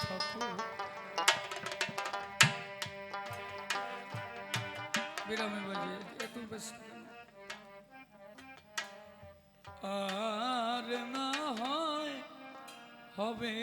থাকো বিরামে বাজে একটু বেশি? আর না হয় হবে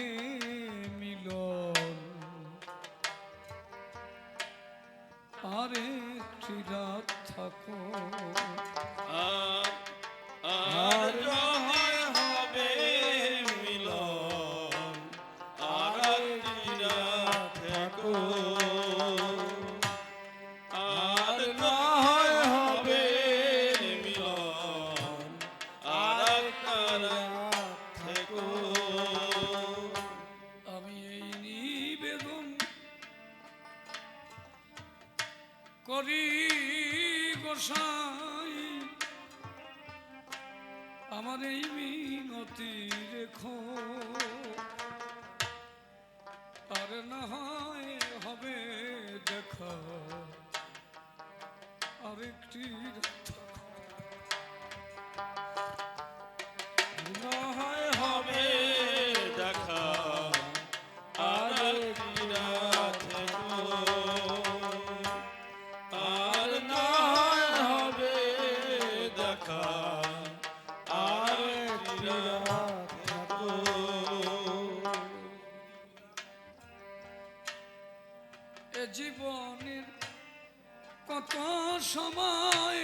সময়।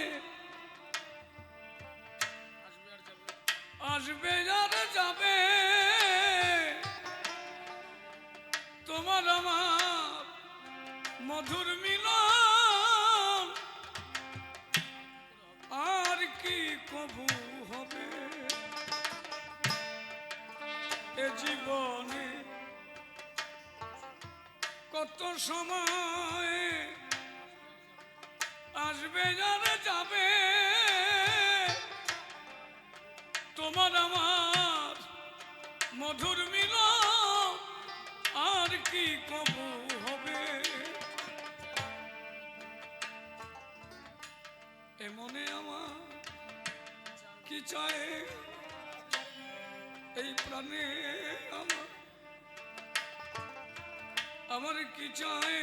আসবে আসবে আর যাবে। তোমার আমার মধুর মিল আর কি কবু হবে? এমনে আমার কি চায়? এই প্রাণে আমার আমার কি চায়?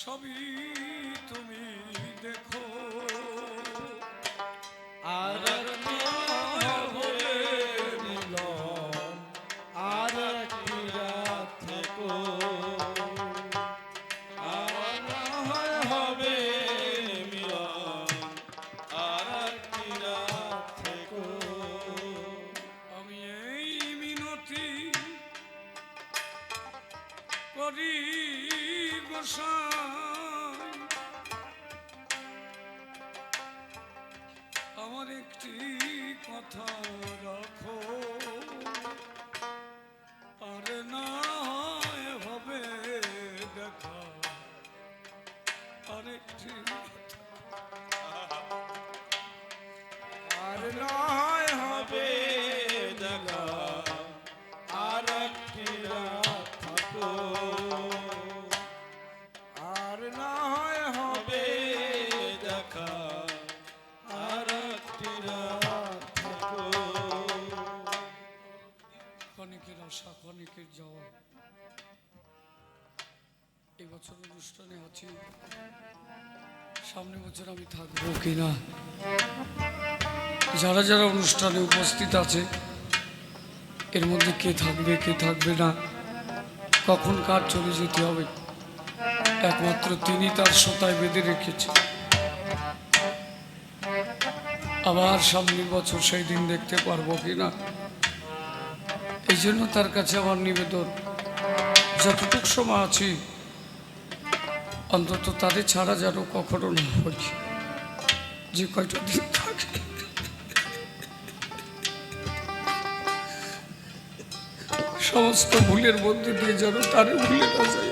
সবই তুমি দেখো। এবছর অনুষ্ঠানে আছি। সামনে বছর আমি থাকব কিনা? যারা যারা অনুষ্ঠানে উপস্থিত আছে এর মধ্যে কে থাকবে কে থাকবে না, কখন কার চলে যেতে হবে, একমাত্র তিনি তার সোতায় বেঁধে রেখেছে আবার সামনের বছর সেই দিন দেখতে পারব কিনা এই জন্য তার কাছে আমার নিবেদন, যতটুক সময় আছি, অন্তত তাদের ছাড়া যেন কখনো না হই যে কয়টা দিন থাকে। সমস্ত ভুলের মধ্যে দিয়ে যেন তার ভুলে না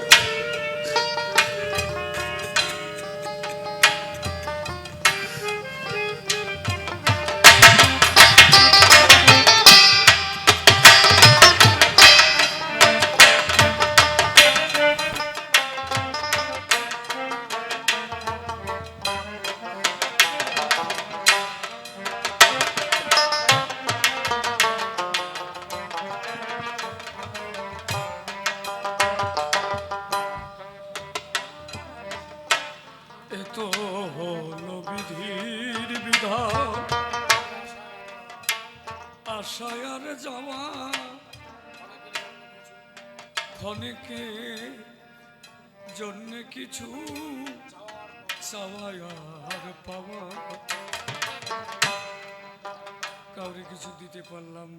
দিতে পারলাম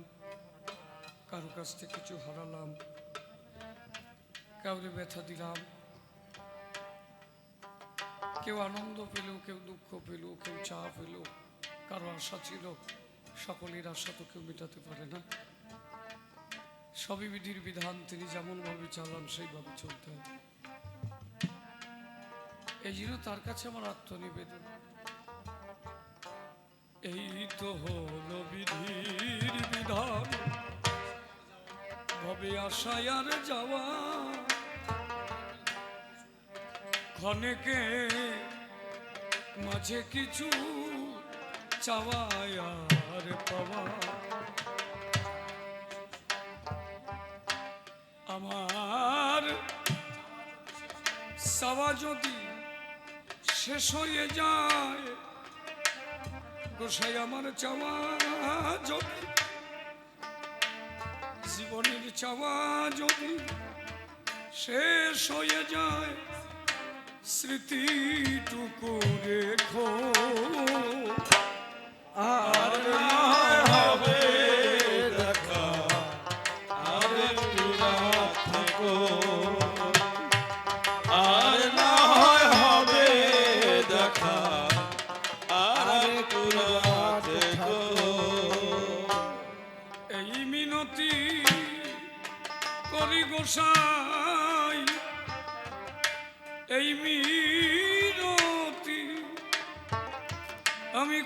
কারও কাছ থেকে কিছু হারালাম, কাউরে ব্যথা দিলাম, কেউ আনন্দ পেল, কেউ দুঃখ পেল, কেউ চা পেল, কারও আশা ছিল, সকলের আশা তো কেউ মেটাতে পারে না। সবই বিধির বিধান, তিনি যেমন ভাবে চালান, সেইভাবে চলতে হবে। এই জন্য তার কাছে আমার আত্মনিবেদন। এই তো হলো বিধির বিধান। ভবে আশায় আর যাওয়া? ক্ষণেকে মাঝে কিছু চাওয়ায় আর পাওয়া। আমার চাওয়া যদি শেষ হয়ে যায় গোসাই আমার চাওয়া যদি, জীবনের চাওয়া যদি শেষ হয়ে যায়, স্মৃতিটুকু রেখো। আর হবে দেখা, আর থেকো।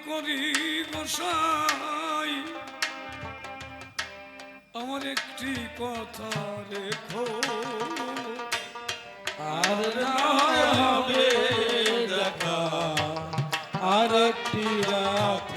করি গোসাই। আমার একটি কথা রেখো আর দেখা আর একটি রাত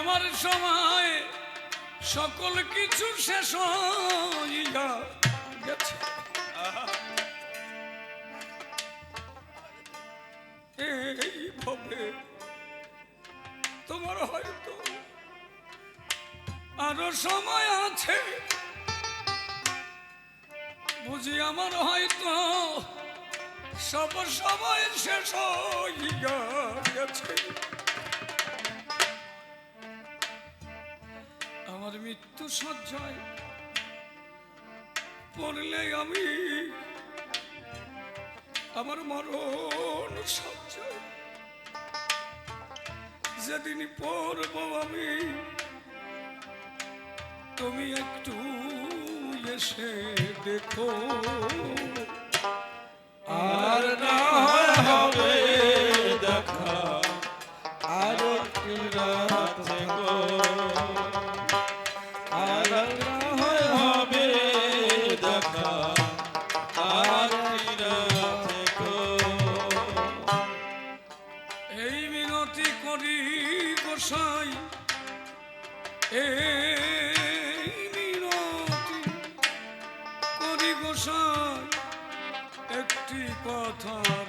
আমার সময় সকল কিছু শেষ হইয়া গেছে। এইভাবে তোমার হয়তো আরও সময় আছে। বুঝি আমার হয়তো সব সময় শেষ হইয়া গেছে। আমার মৃত্যু সজ্জয় পড়লে আমি আমার মরণ সজ্জয়। যেদিন পড়ব আমি, তুমি একটু এসে দেখো। আর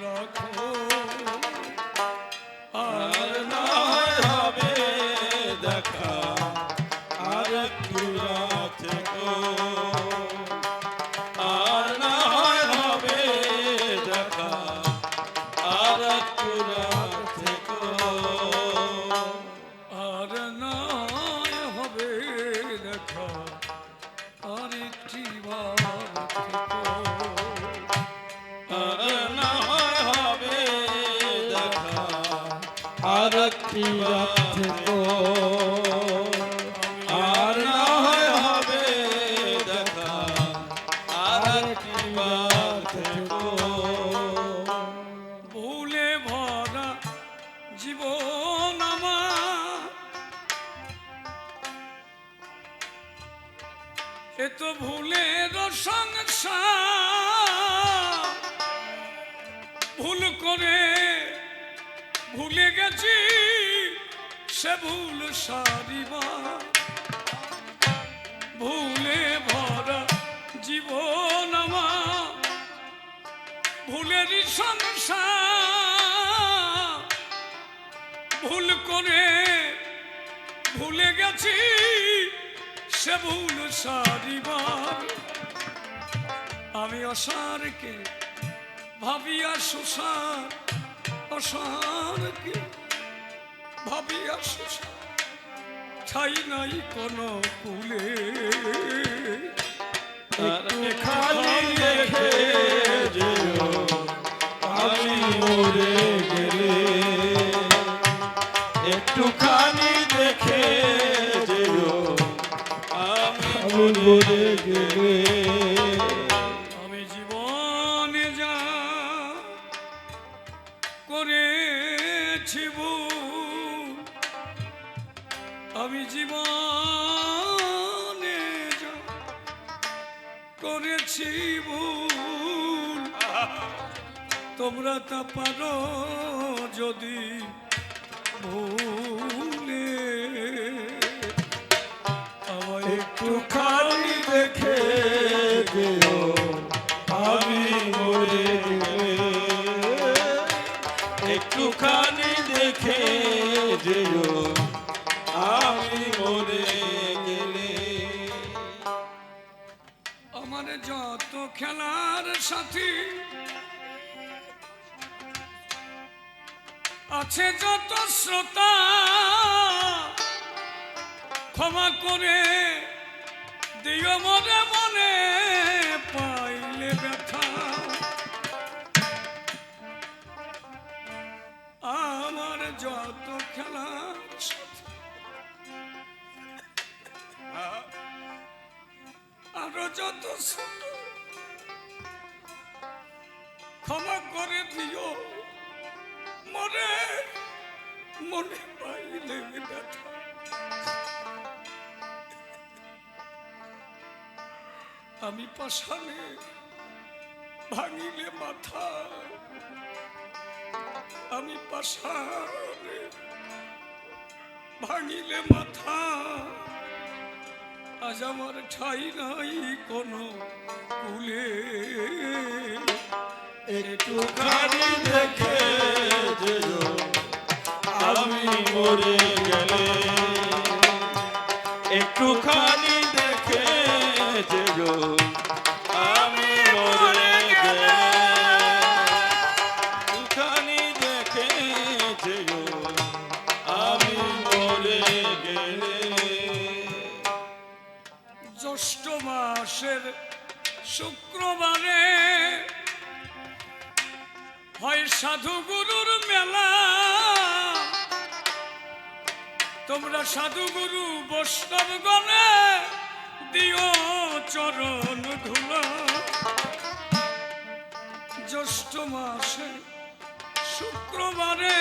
রাখো জীবন আমার। এ তো ভুলের সংসার। ভুল করে ভুলে গেছি, সে ভুল সারিবার ভুলে ভরা জীবন আমার। ভুলেরই সংসার। ভুল করে ভুলে গেছি সে ভুল সারিবার। আমি অসারকে ভাবিয়া সুসার অসারকে ভাবিয়া সুসার ছাই নাই কোনো কুলে। আর খালি রেখে আমি মরে একটুখানি দেখে যেও। আমি আমি জীবনে যা করেছি আমি জীবনে যা করেছি তোমরা তা পারো যদি ভুলে আছে যত শ্রোতা, ক্ষমা করে দিও মনে মনে, পাইলে ব্যথা। আমার যত সাথী আরও যত ক্ষমা করে দিও। মনে পাইলে আমি পাশানে ভাঙিলে মাথা। আমি পাশানে ভাঙিলে মাথা। আজ আমার ঠাই নাই কোনো কুলে। একটুখানি দেখে যেও আমি মরে গেলে। একটুখানি দেখে যেও হয় সাধু গুরুর মেলা। তোমরা সাধু গুরু বৈষ্ণব গণে দিও চরণ ধুলা। জ্যৈষ্ঠ মাসে শুক্রবারে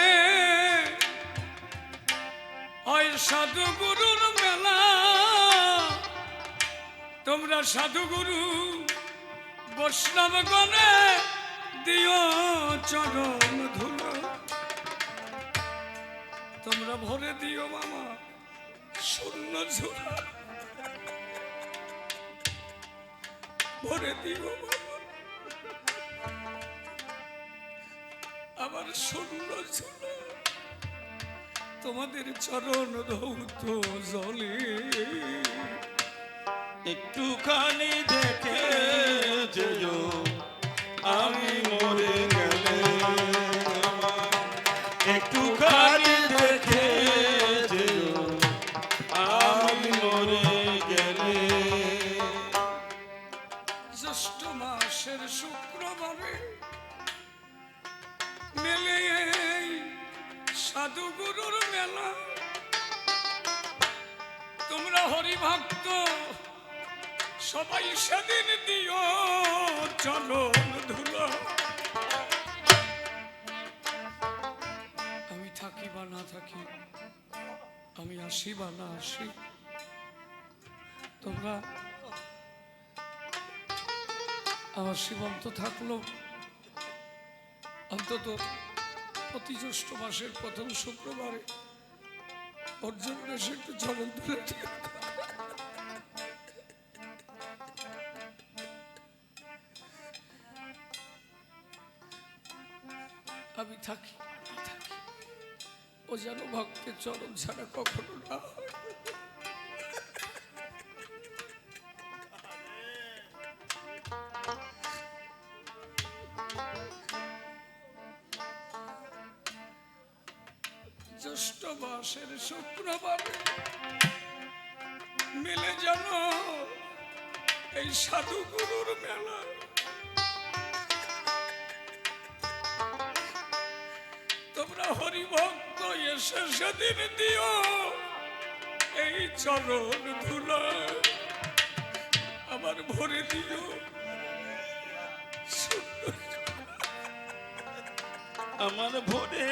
হয় সাধু গুরুর মেলা। তোমরা সাধুগুরু বৈষ্ণব গণে চরণ তোমরা ভরে দিও মামা শূন্য ভরে দিও শূন্য তোমাদের চরণ ধৌত জলে আমি আসি বা না আসি, তোমরা আমার সীমান্ত থাকল। অন্তত প্রতি জ্যৈষ্ঠ মাসের প্রথম শুক্রবারে অর্জুন এসে একটু চরণ তুলে যেন ভক্তের চরণ ছাড়া কখনো না। জ্যৈষ্ঠ মাসের শুক্রবারে মিলে যেন এই সাধু গুরুর মেলা তোমরা হরিভক্ত, এসে সেদিন দিও এই চরণ ধুলা। আবার ভরে দিও। আমার ভরে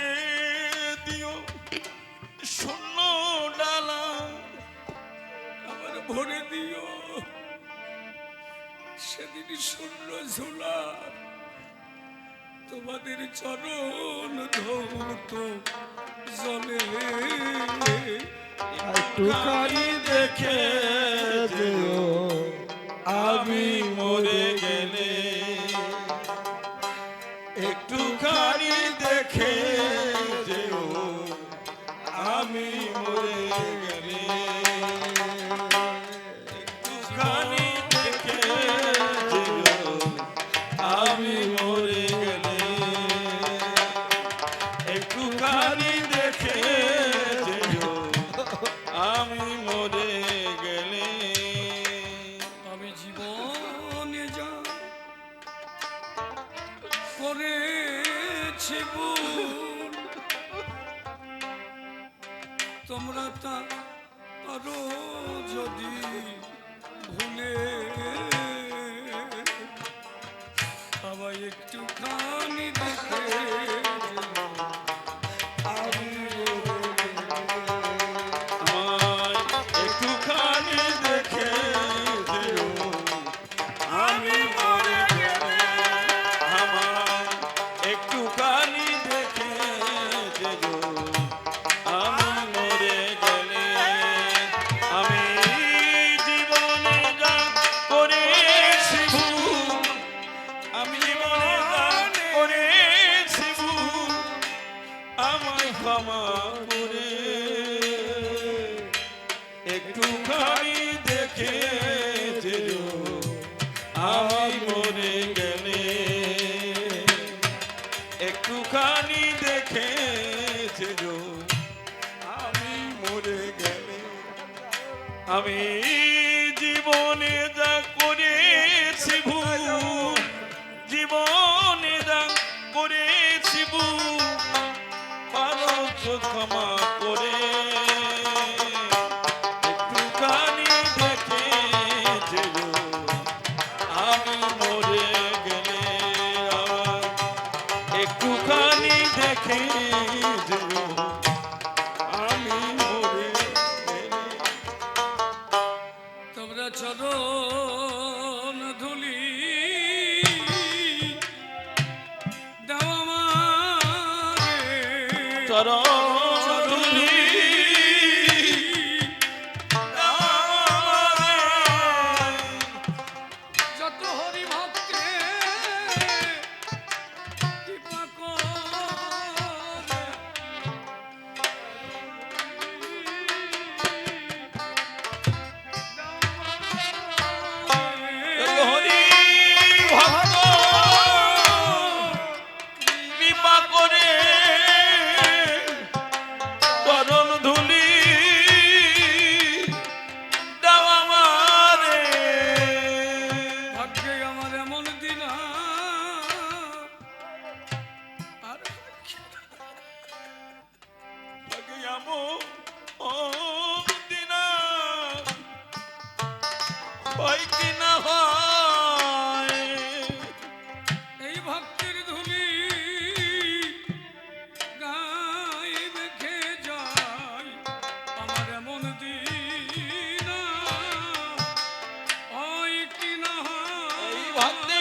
দিও। শূন্য ডালা। আমার ভরে দিও। সেদিন শূন্য ঝোলা। তোমাদের চরণ ধৌত জলে। একটুখানি দেখে যেও। আমি তোমরা তা আরও যদি ভুলে। আমায় একটুখানি দেখে ক্ষমা করে একটুখানি দেখে আমি মরে গেলে একটুখানি দেখে আমি মরে গেলে। আমি একটুখানি এই